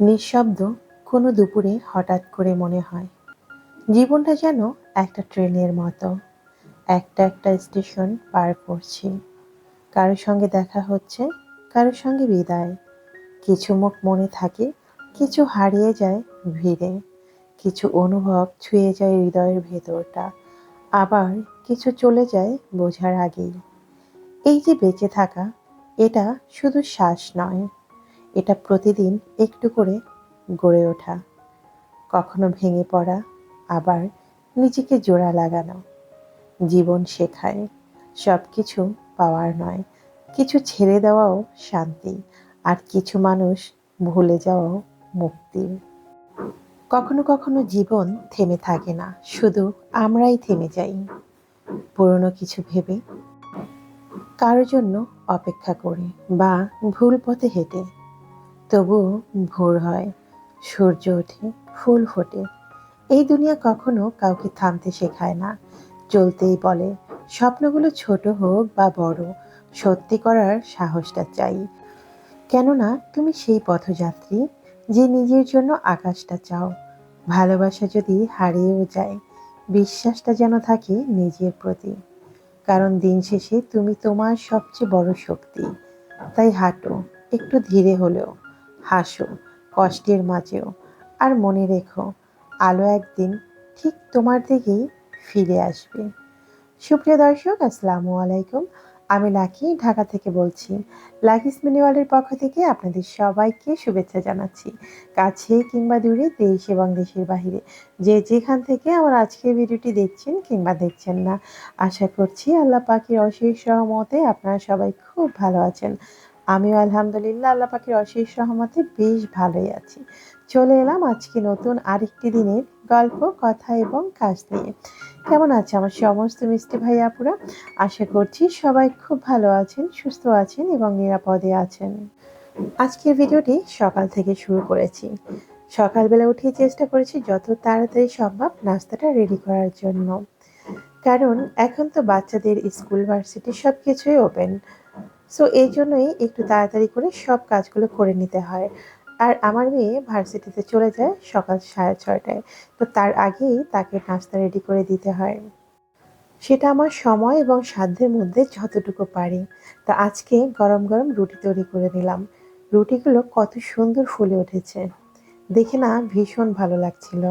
নিঃশব্দ কোনো দুপুরে হঠাৎ করে মনে হয়। জীবনটা যেন একটা ট্রেনের মতো। একটা একটা স্টেশন পার করছি। কারোর সঙ্গে দেখা হচ্ছে, কারোর সঙ্গে বিদায়। কিছু মুখ মনে থাকে, কিছু হারিয়ে যায় ভিড়ে। কিছু অনুভব ছুঁয়ে যায় হৃদয়ের ভেতরটা। আবার কিছু চলে যায় বোঝার আগেই। এই যে বেঁচে থাকা, এটা শুধু শ্বাস নয়। এটা প্রতিদিন একটু করে গড়ে ওঠা। কখনো ভেঙে পড়া, আবার নিজেকে জোড়া লাগানো। জীবন শেখায় সব কিছু পাওয়ার নয়। কিছু ছেড়ে দেওয়াও শান্তি, আর কিছু মানুষ ভুলে যাওয়াও মুক্তি। কখনো কখনো জীবন থেমে থাকে না, শুধু আমরাই থেমে যাই। পুরনো কিছু ভেবে কারোর জন্য অপেক্ষা করে, বা ভুল পথে হেঁটে। তবুও ভোর হয়, সূর্য ওঠে, ফুল ফোটে। এই দুনিয়া কখনো কাউকে থামতে শেখায় না। চলতেই বলে, স্বপ্নগুলো ছোট হোক বা বড়, সত্যি করার সাহসটা চাই। কেননা তুমি সেই পথযাত্রী যে নিজের জন্য আকাশটা চাও। ভালোবাসা যদি হারিয়েও যায়, বিশ্বাসটা যেন থাকে নিজের প্রতি। কারণ দিন শেষে তুমি তোমার সবচেয়ে বড় শক্তি। তাই হাঁটো, একটু ধীরে হলেও। হাসো, কষ্টের মাঝেও। আর মনে রেখো, আলো একদিন ঠিক তোমার দিকেই ফিরে আসবে। সুপ্রিয় দর্শক, আসসালামু আলাইকুম। আমি লাকি ঢাকা থেকে বলছি। লাকিস মিনিওয়ালের পক্ষ থেকে আপনাদের সবাইকে শুভেচ্ছা জানাচ্ছি। কাছে কিংবা দূরে দেশ এবং দেশের বাহিরে। যে যেখান থেকে আমার আজকের ভিডিওটি দেখছেন কিংবা দেখছেন না, আশা করছি আল্লাহ পাখির অশেষ সহমতে আপনারা সবাই খুব ভালো আছেন। আমিও আলহামদুলিল্লাহ আল্লাহ পাখির অশেষ সহমতে বেশ ভালোই আছি। চলে এলাম আজকে নতুন আরেকটি দিনের গল্প, কথা এবং কাজ নিয়ে। কেমন আছে আমার সমস্ত মিষ্টি ভাই আপুরা? আশা করছি সবাই খুব ভালো আছেন, সুস্থ আছেন এবং নিরাপদে আছেন। আজকের ভিডিওটি সকাল থেকে শুরু করেছি। সকালবেলা উঠে চেষ্টা করেছি যত তাড়াতাড়ি সম্ভব নাস্তাটা রেডি করার জন্য। কারণ এখন তো বাচ্চাদের স্কুল, ভার্সিটি সব কিছুই ওপেন সো এই জন্যই একটু তাড়াতাড়ি করে সব কাজগুলো করে নিতে হয়। আর আমার মেয়ে ভার্সিটিতে চলে যায় সকাল সাড়ে ছয়টায়। তো তার আগেই তাকে নাস্তা রেডি করে দিতে হয়। সেটা আমার সময় এবং সাধ্যের মধ্যে যতটুকু পারি। তা আজকে গরম গরম রুটি তৈরি করে নিলাম। রুটিগুলো কত সুন্দর ফুলে উঠেছে। দেখে না ভীষণ ভালো লাগছিল।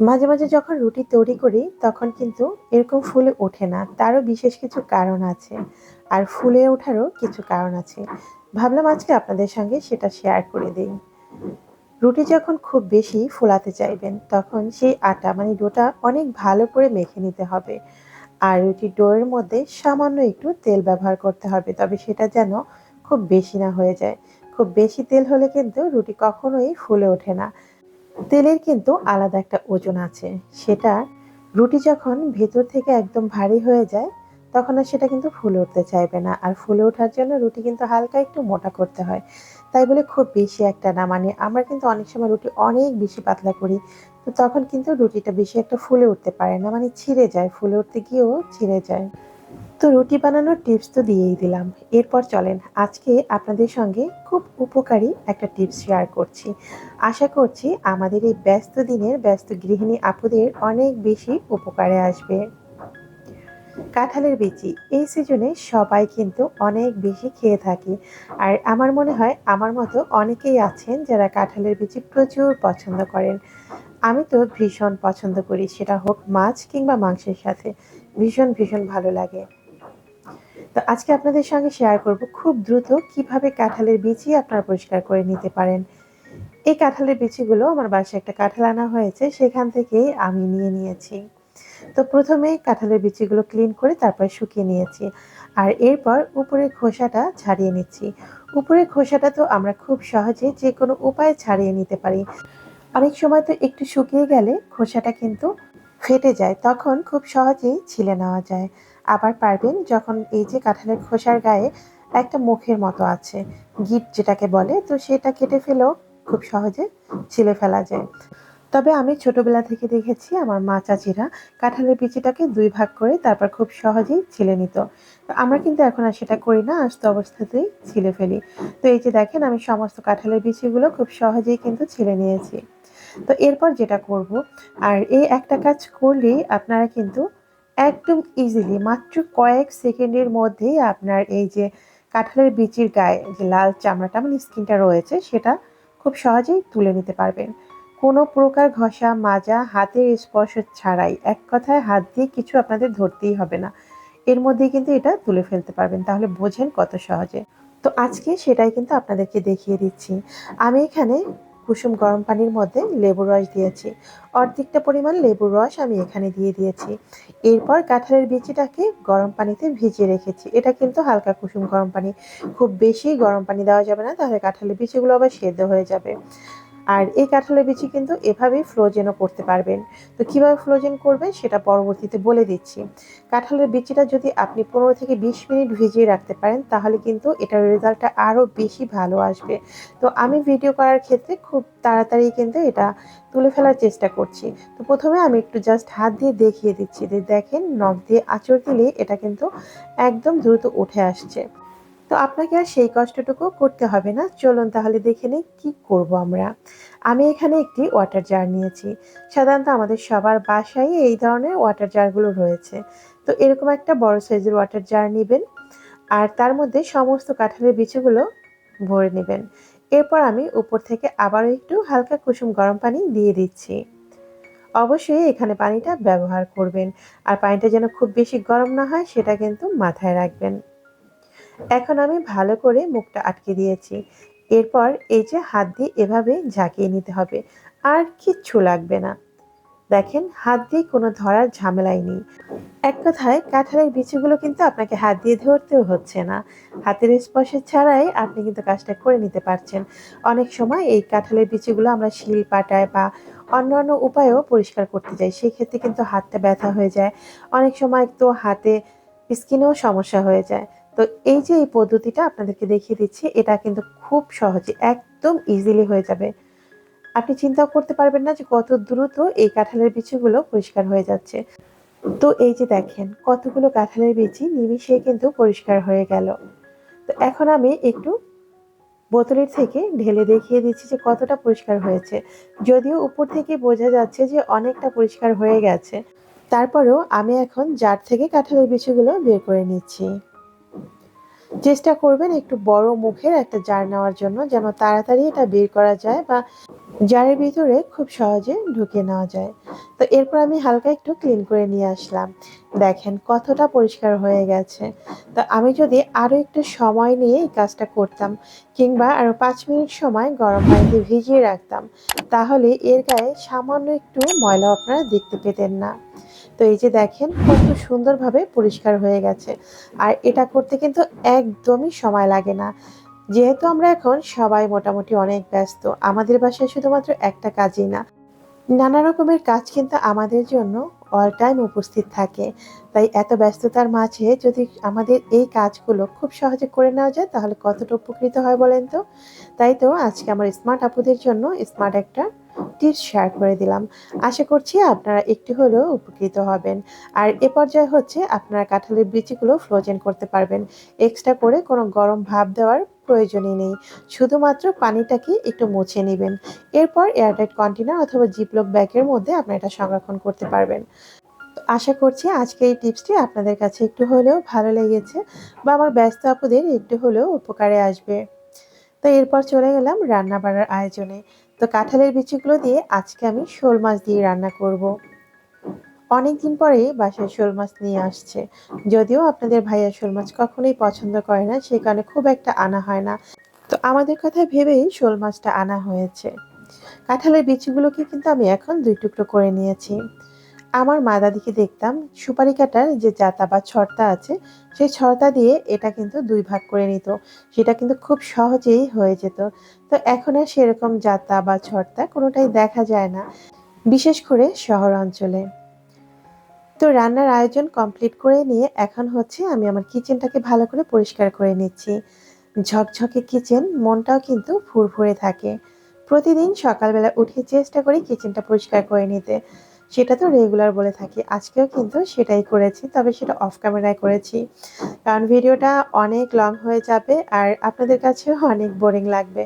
মাঝে মাঝে যখন রুটি তৈরি করি, তখন কিন্তু এরকম ফুলে ওঠে না। তারও বিশেষ কিছু কারণ আছে আর ফুলে ওঠারও কিছু কারণ আছে। ভাবলাম আজকে আপনাদের সঙ্গে সেটা শেয়ার করে দিই। রুটি যখন খুব বেশি ফোলাতে চাইবেন, তখন সেই আটা মানে ডোটা অনেক ভালো করে মেখে নিতে হবে। আর রুটির ডোয়ের মধ্যে সামান্য একটু তেল ব্যবহার করতে হবে, তবে সেটা যেন খুব বেশি না হয়ে যায়। খুব বেশি তেল হলে কিন্তু রুটি কখনোই ফুলে ওঠে না। তেলের কিন্তু আলাদা একটা ওজন আছে। সেটা রুটি যখন ভেতর থেকে একদম ভারী হয়ে যায়, তখন আর সেটা কিন্তু ফুলে উঠতে চাইবে না। আর ফুলে ওঠার জন্য রুটি কিন্তু হালকা একটু মোটা করতে হয়। তাই বলে খুব বেশি একটা না মানে আমরা কিন্তু অনেক সময় রুটি অনেক বেশি পাতলা করি, তো তখন কিন্তু রুটিটা বেশি একটা ফুলে উঠতে পারে না মানে ছিঁড়ে যায়। ফুলে উঠতে গিয়েও ছিঁড়ে যায়। তো রুটি বানানোর টিপস তো দিয়েই দিলাম। এরপর চলেন, আজকে আপনাদের সঙ্গে খুব উপকারী একটা টিপস শেয়ার করছি। আশা করছি আমাদের এই ব্যস্ত দিনের, ব্যস্ত গৃহিণী আপুদের অনেক বেশি উপকারে আসবে। কাঁঠালের বিচি, এই সিজনে সবাই কিন্তু অনেক বেশি খেয়ে থাকে। আর আমার মনে হয়, আমার মতো অনেকেই আছেন যারা কাঁঠালের বিচি প্রচুর পছন্দ করেন। আমি তো ভীষণ পছন্দ করি, সেটা হোক মাছ কিংবা মাংসের সাথে। ভীষণ ভীষণ ভালো লাগে। তো আজকে আপনাদের সঙ্গে শেয়ার করব খুব দ্রুত কীভাবে কাঁঠালের বিচি আপনারা পরিষ্কার করে নিতে পারেন। এই কাঁঠালের বিচিগুলো আমার বাসায় একটা কাঁঠাল আনা হয়েছে, সেখান থেকেই আমি নিয়ে নিয়েছি। তো প্রথমে কাঁঠালের বিচিগুলো ক্লিন করে তারপর শুকিয়ে নিয়েছি। আর এরপর উপরের খোসাটা ছাড়িয়ে নিচ্ছি। উপরের খোসাটা তো আমরা খুব সহজে যে কোনো উপায়ে ছাড়িয়ে নিতে পারি। অনেক সময় তো একটু শুকিয়ে গেলে খোসাটা কিন্তু ফেটে যায়, তখন খুব সহজেই ছিলে নেওয়া যায়। আবার পারবেন যখন এই যে কাঁঠালের খোসার গায়ে একটা মুখের মতো আছে, গিট যেটাকে বলে, তো সেটা কেটে ফেলেও খুব সহজে ছিলে ফেলা যায়। তবে আমি ছোটবেলা থেকে দেখেছি আমার মা চাচিরা কাঁঠালের বিচিটাকে দুই ভাগ করে তারপর খুব সহজেই ছিলে নিত। আমরা কিন্তু এখন আর সেটা করি না, আস্ত অবস্থাতেই ছিলে ফেলি। তো এই যে দেখেন, আমি সমস্ত কাঁঠালের বিচিগুলো খুব সহজেই কিন্তু ছিলে নিয়েছি। তো এরপর যেটা করব, আর এই একটা কাজ করলেই আপনারা কিন্তু একদম ইজিলি মাত্র কয়েক সেকেন্ডের মধ্যেই আপনার এই যে কাঁঠালের বিচির গায়ে যে লাল চামড়াটা মানে স্কিনটা রয়েছে, সেটা খুব সহজেই তুলে নিতে পারবেন। কোনো প্রকার ঘষা, মাজা, হাতের স্পর্শ ছাড়াই, এক কথায় হাত দিয়ে কিছু আপনাদের ধরতেই হবে না। এর মধ্যেই কিন্তু এটা তুলে ফেলতে পারবেন, তাহলে বোঝেন কত সহজে। তো আজকে সেটাই কিন্তু আপনাদেরকে দেখিয়ে দিচ্ছি। আমি এখানে কুসুম গরম পানির মধ্যে লেবুর রস দিয়েছি। অর্ধেকটা পরিমাণ লেবুর রস আমি এখানে দিয়ে দিয়েছি। এরপর কাঁঠালের বিচিটাকে গরম পানিতে ভিজিয়ে রেখেছি। এটা কিন্তু হালকা কুসুম গরম পানি। খুব বেশি গরম পানি দেওয়া যাবে না, তাহলে কাঁঠালের বিচিগুলো আবার সেদ্ধ হয়ে যাবে। আর এই কাঁঠালের বিচি কিন্তু এভাবেই ফ্রোজেনও করতে পারবেন। তো কীভাবে ফ্রোজেন করবেন সেটা পরবর্তীতে বলে দিচ্ছি। কাঁঠালের বিচিটা যদি আপনি পনেরো থেকে বিশ মিনিট ভিজিয়ে রাখতে পারেন, তাহলে কিন্তু এটার রেজাল্টটা আরও বেশি ভালো আসবে। তো আমি ভিডিও করার ক্ষেত্রে খুব তাড়াতাড়ি কিন্তু এটা তুলে ফেলার চেষ্টা করছি। তো প্রথমে আমি একটু জাস্ট হাত দিয়ে দেখিয়ে দিচ্ছি যে দেখেন, নখ দিয়ে আঁচড় দিলে এটা কিন্তু একদম দ্রুত উঠে আসছে। তো আপনাকে আর সেই কষ্টটুকু করতে হবে না। চলুন তাহলে দেখে নিই কী করব আমরা। আমি এখানে একটি ওয়াটার জার নিয়েছি। সাধারণত আমাদের সবার বাসায় এই ধরনের ওয়াটার জারগুলো রয়েছে। তো এরকম একটা বড় সাইজের ওয়াটার জার নেবেন আর তার মধ্যে সমস্ত কাঁঠালের বিচিগুলো ভরে নেবেন। এরপর আমি উপর থেকে আবারও একটু হালকা কুসুম গরম পানি দিয়ে দিচ্ছি। অবশ্যই এখানে পানিটা ব্যবহার করবেন। আর পানিটা যেন খুব বেশি গরম না হয়, সেটা কিন্তু মাথায় রাখবেন। এখন আমি ভালো করে মুখটা আটকে দিয়েছি। এরপর এই যে হাত দিয়ে এভাবে ঝাঁকিয়ে নিতে হবে, আর কিচ্ছু লাগবে না। দেখেন, হাত দিয়ে কোনো ধরার ঝামেলাই নেই। এক কথায়, কাঁঠালের বিচিগুলো কিন্তু আপনাকে হাত দিয়ে ধরতেও হচ্ছে না। হাতের স্পর্শ ছাড়াই আপনি কিন্তু কাজটা করে নিতে পারছেন। অনেক সময় এই কাঁঠালের বিচিগুলো আমরা শিল পাটায় বা অন্যান্য উপায়েও পরিষ্কার করতে যাই, সেক্ষেত্রে কিন্তু হাতটা ব্যথা হয়ে যায়। অনেক সময় তো হাতে স্কিনেও সমস্যা হয়ে যায়। তো এই যে এই পদ্ধতিটা আপনাদেরকে দেখিয়ে দিচ্ছি, এটা কিন্তু খুব সহজে, একদম ইজিলি হয়ে যাবে। আপনি চিন্তাও করতে পারবেন না যে কত দ্রুত এই কাঁঠালের বিচিগুলো পরিষ্কার হয়ে যাচ্ছে। তো এই যে দেখেন, কতগুলো কাঁঠালের বিচি নিমিশে কিন্তু পরিষ্কার হয়ে গেল। তো এখন আমি একটু বোতলের থেকে ঢেলে দেখিয়ে দিচ্ছি যে কতটা পরিষ্কার হয়েছে। যদিও উপর থেকে বোঝা যাচ্ছে যে অনেকটা পরিষ্কার হয়ে গেছে। তারপরেও আমি এখন জার থেকে কাঁঠালের বিচিগুলো বের করে নিচ্ছি। চেষ্টা করবেন একটু বড় মুখের একটা জার নেওয়ার জন্য, যেন তাড়াতাড়ি এটা বের করা যায় বা জারের ভিতরে খুব সহজে ঢুকে নেওয়া যায়। তো এরপর আমি হালকা একটু ক্লিন করে নিয়ে আসলাম। দেখেন কতটা পরিষ্কার হয়ে গেছে। তো আমি যদি আরও একটু সময় নিয়ে এই কাজটা করতাম, কিংবা আরও পাঁচ মিনিট সময় গরম পানিতে ভিজিয়ে রাখতাম, তাহলে এর গায়ে সামান্য একটু ময়লা আপনারা দেখতে পেতেন না। তো এই যে দেখেন, কত সুন্দরভাবে পরিষ্কার হয়ে গেছে। আর এটা করতে কিন্তু একদমই সময় লাগে না। যেহেতু আমরা এখন সবাই মোটামুটি অনেক ব্যস্ত, আমাদের বাসায় শুধুমাত্র একটা কাজই না। নানা রকমের কাজ কিন্তু আমাদের জন্য অল টাইম উপস্থিত থাকে। তাই এত ব্যস্ততার মাঝে যদি আমাদের এই কাজগুলো খুব সহজে করে নেওয়া যায়, তাহলে কতটা উপকৃত হয় বলেন তো? তাই তো আজকে আমার স্মার্ট আপুদের জন্য স্মার্ট একটা টিপস শেয়ার করে দিলাম। আশা করছি আপনারা একটু হলেও উপকৃত হবেন। আর এ পর্যায়ে হচ্ছে আপনারা কাঁঠালের বিচিগুলো ফ্রোজেন করতে পারবেন। এক্সট্রা করে কোনো গরম ভাব দেওয়ার প্রয়োজনই নেই। শুধুমাত্র পানিটাকে একটু মুছে নেবেন। এরপর এয়ারটাইট কন্টেনার অথবা জিপলক ব্যাগের মধ্যে আপনি এটা সংরক্ষণ করতে পারবেন। আশা করছি আজকে এই টিপসটি আপনাদের কাছে একটু হলেও ভালো লেগেছে বা আমার ব্যস্ত আপুদের একটু হলেও উপকারে আসবে। তো এরপর চলে গেলাম রান্না বাড়ার আয়োজনে। তো কাঁঠালের বিচিগুলো দিয়ে আজকে আমি শোল মাছ দিয়ে রান্না করব। অনেক দিন পরে বাসায় শোল মাছ নিয়ে আসছে। যদিও আপনাদের ভাইয়া শোল মাছ কখনোই পছন্দ করে না, সে কারণে খুব একটা আনা হয় না। তো আমাদের কথা ভেবেই শোল মাছটা আনা হয়েছে। কাঁঠালের বিচিগুলোকে কিন্তু আমি এখন দুই টুকরো করে নিয়েছি। আমার মা দাদিকে দেখতাম সুপারি কাটার যে জাতা বা ছর্তা আছে, সেই ছর্তা দিয়ে এটা কিন্তু দুই ভাগ করে নিত। সেটা কিন্তু খুব সহজেই হয়ে যেত। তো এখন আর সেরকম জাতা বা ছর্তা কোনোটাই দেখা যায় না, বিশেষ করে শহর অঞ্চলে। তো রান্নার আয়োজন কমপ্লিট করে নিয়ে এখন হচ্ছে আমি আমার কিচেনটাকে ভালো করে পরিষ্কার করে নিচ্ছি। ঝকঝকে কিচেন মনটাও কিন্তু ফুরফুরে থাকে। প্রতিদিন সকালবেলা উঠে চেষ্টা করি কিচেনটা পরিষ্কার করে নিতে। সেটা তো রেগুলার বলে থাকি। আজকেও কিন্তু সেটাই করেছি, তবে সেটা অফ ক্যামেরায় করেছি। কারণ ভিডিওটা অনেক লং হয়ে যাবে আর আপনাদের কাছেও অনেক বোরিং লাগবে।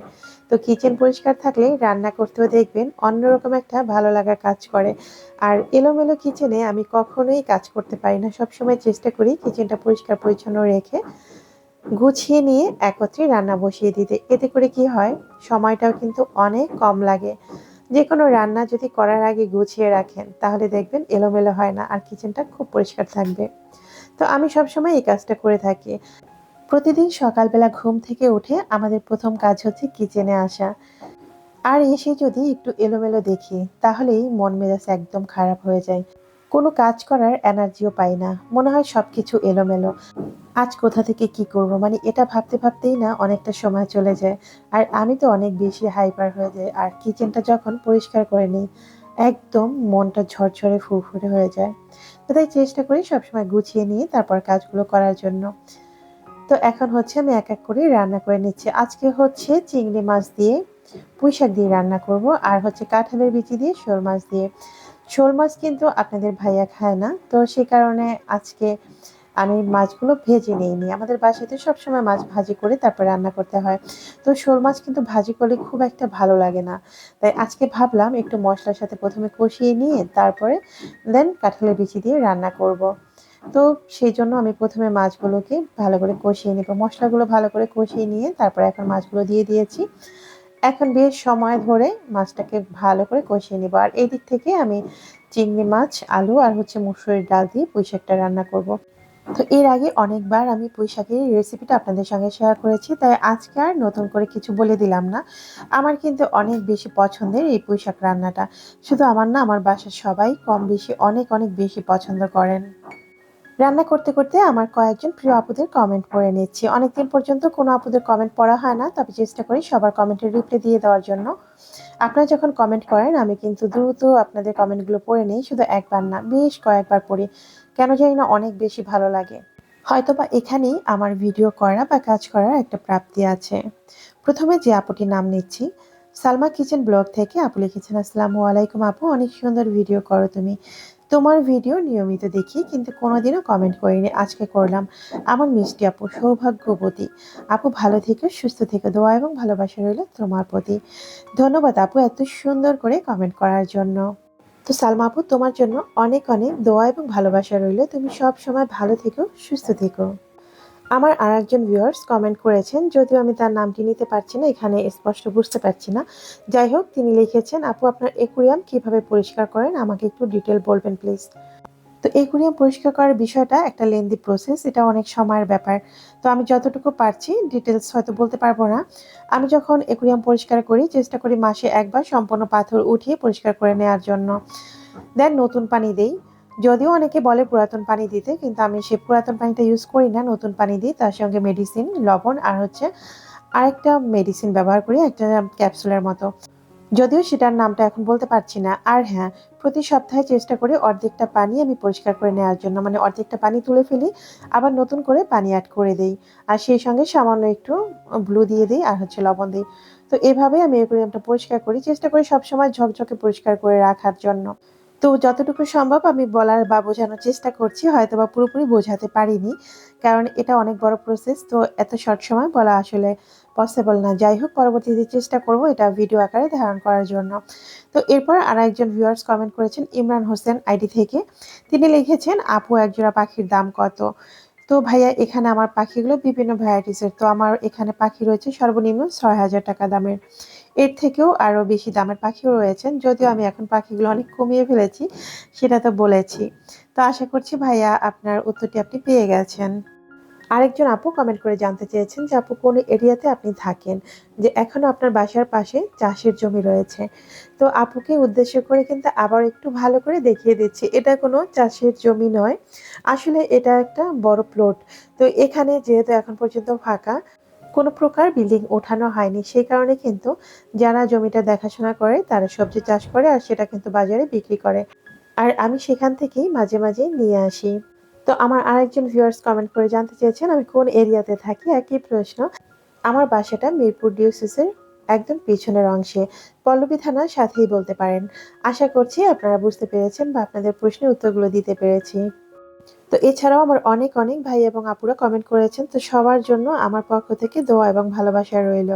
তো কিচেন পরিষ্কার থাকলে রান্না করতেও দেখবেন অন্যরকম একটা ভালো লাগা কাজ করে। আর এলোমেলো কিচেনে আমি কখনোই কাজ করতে পারি না। সবসময় চেষ্টা করি কিচেনটা পরিষ্কার, পরিচ্ছন্ন রেখে গুছিয়ে নিয়ে একত্রে রান্না বসিয়ে দিতে। এতে করে কি হয়, সময়টাও কিন্তু অনেক কম লাগে। যে কোনো রান্না যদি করার আগে গুছিয়ে রাখেন, তাহলে দেখবেন এলোমেলো হয় না আর কিচেনটা খুব পরিষ্কার থাকবে। তো আমি সবসময় এই কাজটা করে থাকি। প্রতিদিন সকালবেলা ঘুম থেকে উঠে আমাদের প্রথম কাজ হচ্ছে কিচেনে আসা। আর এসে যদি একটু এলোমেলো দেখি, তাহলেই মন মেজাজ একদম খারাপ হয়ে যায়। কোনো কাজ করার এনার্জিও পাই না। মনে হয় সব কিছু এলোমেলো। আজ কোথা থেকে কি করব? মানে এটা ভাবতে ভাবতেই না অনেকটা সময় চলে যায়। আর আমি তো অনেক বেশি হাইপার হয়ে যাই। আর কিচেনটা যখন পরিষ্কার করে নিই, একদম মনটা ঝরঝরে ফুরফুরে হয়ে যায়। তাই চেষ্টা করি সবসময় গুছিয়ে নিয়ে তারপর কাজগুলো করার জন্য। তো এখন হচ্ছে আমি এক এক করে রান্না করে নিচ্ছি। আজকে হচ্ছে চিংড়ি মাছ দিয়ে পুঁই শাক দিয়ে রান্না করব আর হচ্ছে কাঁঠালের বিচি দিয়ে শোল মাছ দিয়ে। শোল মাছ কিন্তু আপনাদের ভাইয়া খায় না, তো সে কারণে আজকে আমি মাছগুলো ভেজে নিইনি। আমাদের বাসাতে সবসময় মাছ ভাজি করে তারপর রান্না করতে হয়। তো শোল মাছ কিন্তু ভাজি করলে খুব একটা ভালো লাগে না। তাই আজকে ভাবলাম একটু মশলার সাথে প্রথমে কষিয়ে নিয়ে তারপরে দেন কাঁঠালের বিচি দিয়ে রান্না করব। তো সেই জন্য আমি প্রথমে মাছগুলোকে ভালো করে কষিয়ে নেব। মশলাগুলো ভালো করে কষিয়ে নিয়ে তারপরে এখন মাছগুলো দিয়ে দিয়েছি। এখন বেশ সময় ধরে মাছটাকে ভালো করে কষিয়ে নিব। আর এই দিক থেকে আমি চিংড়ি মাছ, আলু আর হচ্ছে মুসুরির ডাল দিয়ে পুঁই শাকটা রান্না করব। তো এর আগে অনেকবার আমি পুঁই শাকের রেসিপিটা আপনাদের সঙ্গে শেয়ার করেছি, তাই আজকে আর নতুন করে কিছু বলে দিলাম না। আমার কিন্তু অনেক বেশি পছন্দের এই পুঁই শাক রান্নাটা। শুধু আমার না, আমার বাসার সবাই কম বেশি অনেক অনেক বেশি পছন্দ করেন। রান্না করতে করতে আমার কয়েকজন প্রিয় আপুদের কমেন্ট পড়ে নিচ্ছি। অনেকদিন পর্যন্ত কোনো আপুদের কমেন্ট পড়া হয় না, তবে চেষ্টা করি সবার কমেন্টের রিপ্লাই দিয়ে দেওয়ার জন্য। আপনারা যখন কমেন্ট করেন, আমি কিন্তু দ্রুত আপনাদের কমেন্টগুলো পড়ে নিই, শুধু একবার না, বেশ কয়েকবার পড়ি। কেন জানি না অনেক বেশি ভালো লাগে। হয়তোবা এখানেই আমার ভিডিও করা বা কাজ করার একটা প্রাপ্তি আছে। প্রথমে যে আপুটির নাম নিচ্ছি, সালমা কিচেন ব্লগ থেকে আপু লিখেছেন, আসসালামু আলাইকুম আপু, অনেক সুন্দর ভিডিও করো তুমি। তোমার ভিডিও নিয়মিত দেখি, কিন্তু কোনোদিনও কমেন্ট করিনি। আজকে করলাম আমার মিষ্টি আপু সৌভাগ্যবতী। আপু ভালো থেকে, সুস্থ থেকে, দোয়া এবং ভালোবাসা রইল তোমার প্রতি। ধন্যবাদ আপু এত সুন্দর করে কমেন্ট করার জন্য। তো সালমা আপু, তোমার জন্য অনেক অনেক দোয়া এবং ভালোবাসা রইল। তুমি সব সময় ভালো থেকো, সুস্থ থেকো। আমার আর একজন ভিউয়ার্স কমেন্ট করেছেন, যদিও আমি তার নামটি নিতে পারছি না, এখানে স্পষ্ট বুঝতে পারছি না। যাই হোক, তিনি লিখেছেন, আপু, আপনার একুরিয়াম কীভাবে পরিষ্কার করেন? আমাকে একটু ডিটেল বলবেন প্লিজ তো একুরিয়াম পরিষ্কার করার বিষয়টা একটা লেন্দি প্রসেস এটা অনেক সময়ের ব্যাপার। তো আমি যতটুকু পারছি ডিটেলস হয়তো বলতে পারব না। আমি যখন একুরিয়াম পরিষ্কার করি, চেষ্টা করি মাসে একবার সম্পূর্ণ পাথর উঠিয়ে পরিষ্কার করে নেওয়ার জন্য। দেন নতুন পানি দেই। যদিও অনেকে বলে পুরাতন পানি দিতে, কিন্তু আমি সে পুরাতন পানিটা ইউজ করি না, নতুন পানি দিই, তার সঙ্গে মেডিসিন লবণ আর হচ্ছে আরেকটা মেডিসিন ব্যবহার করি, একটা ক্যাপসুলের মতো। যদিও সেটার নামটা এখন বলতে পারছি না, আর হ্যাঁ প্রতি সপ্তাহে চেষ্টা করি অর্ধেকটা পানি আমি পরিষ্কার করে নেওয়ার জন্য মানে অর্ধেকটা পানি তুলে ফেলি, আবার নতুন করে পানি অ্যাড করে দেই, আর সেই সঙ্গে সামান্য একটু ব্লু দিয়ে দিই আর হচ্ছে লবণ দিই। তো এভাবে আমি একুরিয়ামটা পরিষ্কার করি, চেষ্টা করি সবসময় ঝকঝকে পরিষ্কার করে রাখার জন্য। তো যতটুকু সম্ভব আমি বলার বা বোঝানোর চেষ্টা করছি হয়তো বা পুরোপুরি বোঝাতে পারিনি, কারণ এটা অনেক বড় প্রসেস তো এত শর্ট সময় বলা আসলে পসিবল না। যাই হোক, পরবর্তীতে চেষ্টা করব এটা ভিডিও আকারে ধারণ করার জন্য। তো এরপর আর একজন ভিউয়ার্স কমেন্ট করেছেন, ইমরান হোসেন আইডি থেকে। তিনি লিখেছেন, আপু একজোড়া পাখির দাম কত? তো ভাইয়া, এখানে আমার পাখিগুলো বিভিন্ন ভ্যারাইটিসের তো আমার এখানে পাখি রয়েছে সর্বনিম্ন ছয় হাজার টাকা দামের। এর থেকেও আরও বেশি দামের পাখিও রয়েছেন। যদিও আমি এখন পাখিগুলো অনেক কমিয়ে ফেলেছি, সেটা তো বলেছি। তো আশা করছি ভাইয়া আপনার উত্তরটি আপনি পেয়ে গেছেন। আরেকজন আপু কমেন্ট করে জানতে চেয়েছেন যে, আপু, কোন এরিয়াতে আপনি থাকেন? যে, এখনও আপনার বাসার পাশে চাষের জমি রয়েছে। তো আপুকে উদ্দেশ্য করে কিন্তু আবার একটু ভালো করে দেখিয়ে দিচ্ছি, এটা কোনো চাষের জমি নয়। আসলে এটা একটা বড় প্লট তো এখানে যেহেতু এখন পর্যন্ত ফাঁকা কোনো প্রকার বিল্ডিং ওঠানো হয়নি। সেই কারণে কিন্তু যারা জমিটা দেখাশোনা করে, তারা সবজি চাষ করে আর সেটা কিন্তু বাজারে বিক্রি করে। আর আমি সেখান থেকেই মাঝে মাঝে নিয়ে আসি। তো আমার আরেকজন ভিউয়ার্স কমেন্ট করে জানতে চেয়েছেন, আমি কোন এরিয়াতে থাকি? একই প্রশ্ন। আমার বাসাটা মিরপুর ডিওসিসের একদম পিছনের অংশে। পল্লবী থানার সাথেই বলতে পারেন। আশা করছি আপনারা বুঝতে পেরেছেন বা আপনাদের প্রশ্নের উত্তরগুলো দিতে পেরেছি। তো এছাড়াও আমার অনেক অনেক ভাই এবং আপুরা কমেন্ট করেছেন, তো সবার জন্য আমার পক্ষ থেকে দোয়া এবং ভালোবাসা রইল।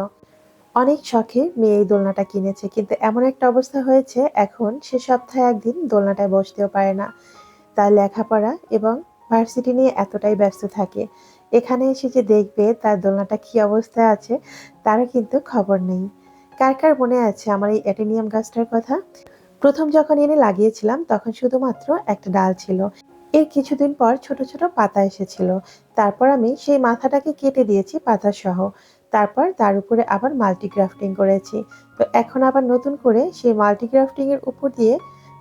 অনেক শখে মেয়ে এই দোলনাটা কিনেছে, কিন্তু এমন একটা অবস্থা হয়েছে, এখন সে সপ্তাহে একদিন দোলনাটায় বসতেও পারে না। তার লেখাপড়া এবং ভার্সিটি নিয়ে এতটাই ব্যস্ত থাকে। এখানে এসে যে দেখবে তার দোলনাটা কি অবস্থায় আছে, তারও কিন্তু খবর নেই। কার কার মনে আছে আমার এই অ্যাটেনিয়াম গাছটার কথা? প্রথম যখন এনে লাগিয়েছিলাম, তখন শুধুমাত্র একটা ডাল ছিল। এর কিছুদিন পর ছোট ছোট পাতা এসেছিল। তারপর আমি সেই মাথাটাকে কেটে দিয়েছি পাতা সহ তারপর তার উপরে আবার মাল্টিগ্রাফটিং করেছি। তো এখন আবার নতুন করে সেই মাল্টিগ্রাফটিংয়ের উপর দিয়ে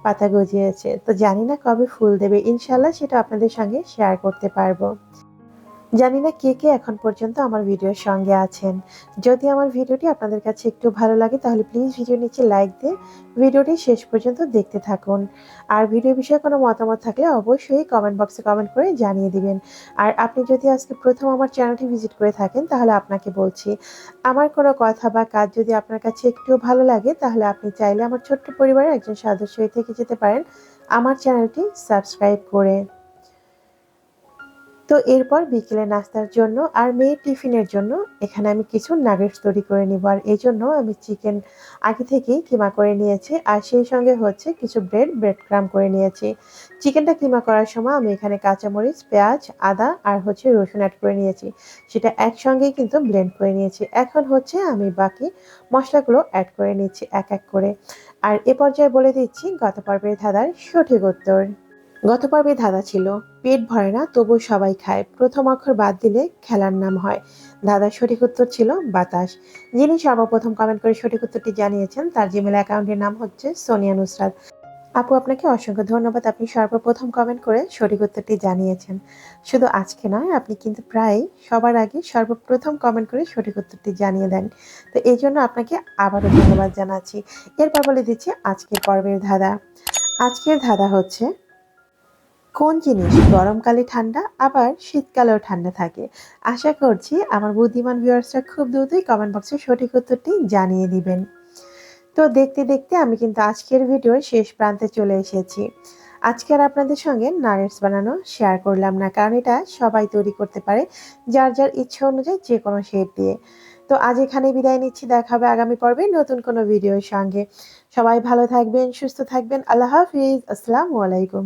পাতা গজিয়েছে। তো জানি না কবে ফুল দেবে। ইনশাল্লাহ সেটা আপনাদের সঙ্গে শেয়ার করতে পারব। জানি না কে কে এখন পর্যন্ত আমার ভিডিওর সঙ্গে আছেন। যদি আমার ভিডিওটি আপনাদের কাছে একটু ভালো লাগে, তাহলে প্লিজ ভিডিও নিচে লাইক দিয়ে ভিডিওটি শেষ পর্যন্ত দেখতে থাকুন। আর ভিডিও বিষয়ে কোনো মতামত থাকলে অবশ্যই কমেন্ট বক্সে কমেন্ট করে জানিয়ে দিবেন। আর আপনি যদি আজকে প্রথম আমার চ্যানেলটি ভিজিট করে থাকেন, তাহলে আপনাকে বলছি, আমার কোনো কথা বা কাজ যদি আপনার কাছে একটু ভালো লাগে, তাহলে আপনি চাইলে আমার ছোট্ট পরিবারের একজন সদস্য হয়ে থেকে যেতে পারেন। আমার চ্যানেলটি সাবস্ক্রাইব করে। তো এরপর বিকেলে নাস্তার জন্য আর মেয়ের টিফিনের জন্য এখানে আমি কিছু নাগেটস তৈরি করে নিব। আর এই জন্য আমি চিকেন আগে থেকেই কিমা করে নিয়েছি আর সেই সঙ্গে হচ্ছে কিছু ব্রেড ব্রেড ক্রাম করে নিয়েছি। চিকেনটা কিমা করার সময় আমি এখানে কাঁচামরিচ, পেঁয়াজ, আদা আর হচ্ছে রসুন অ্যাড করে নিয়েছি। সেটা একসঙ্গেই কিন্তু ব্লেন্ড করে নিয়েছি। এখন হচ্ছে আমি বাকি মশলাগুলো অ্যাড করে নিচ্ছি এক এক করে। আর এ পর্যায়ে বলে দিচ্ছি গত পর্বের ধাঁধার সঠিক উত্তর। গত পর্বে ধাঁধা ছিল। পেট ভরে না তবু সবাই খায়। প্রথম অক্ষর বাদ দিলে খেলার নাম হয়। ধাঁধার সঠিক উত্তর ছিল বাতাস। যিনি সর্বপ্রথম কমেন্ট করে সঠিক উত্তরটি জানিয়েছেন, তার জিমেল অ্যাকাউন্টের নাম হচ্ছে সোনিয়া নুসরাত। আপু, আপনাকে অসংখ্য ধন্যবাদ। আপনি সর্বপ্রথম কমেন্ট করে সঠিক উত্তরটি জানিয়েছেন। শুধু আজকে নয়, আপনি কিন্তু প্রায় সবার আগে সর্বপ্রথম কমেন্ট করে সঠিক উত্তরটি জানিয়ে দেন। তো এই জন্য আপনাকে আবারও ধন্যবাদ জানাচ্ছি। এরপর বলে দিচ্ছি আজকের পর্বের ধাঁধা। আজকের ধাঁধা হচ্ছে কোন জিনিস গরমকালে ঠান্ডা, আবার শীতকালেও ঠান্ডা থাকে? আশা করছি আমার বুদ্ধিমান ভিউয়ার্সরা খুব দ্রুতই কমেন্ট বক্সে সঠিক উত্তরটি জানিয়ে দিবেন। তো দেখতে দেখতে আমি কিন্তু আজকের ভিডিওর শেষ প্রান্তে চলে এসেছি। আজকে আর আপনাদের সঙ্গে নাগেটস বানানো শেয়ার করলাম না, কারণ এটা সবাই তৈরি করতে পারে যার যার ইচ্ছা অনুযায়ী যে কোনো শেপ দিয়ে। তো আজ এখানে বিদায় নিচ্ছি, দেখা হবে আগামী পর্বে নতুন কোনো ভিডিওর সঙ্গে। সবাই ভালো থাকবেন, সুস্থ থাকবেন, আল্লাহ হাফিজ, আসসালামু আলাইকুম।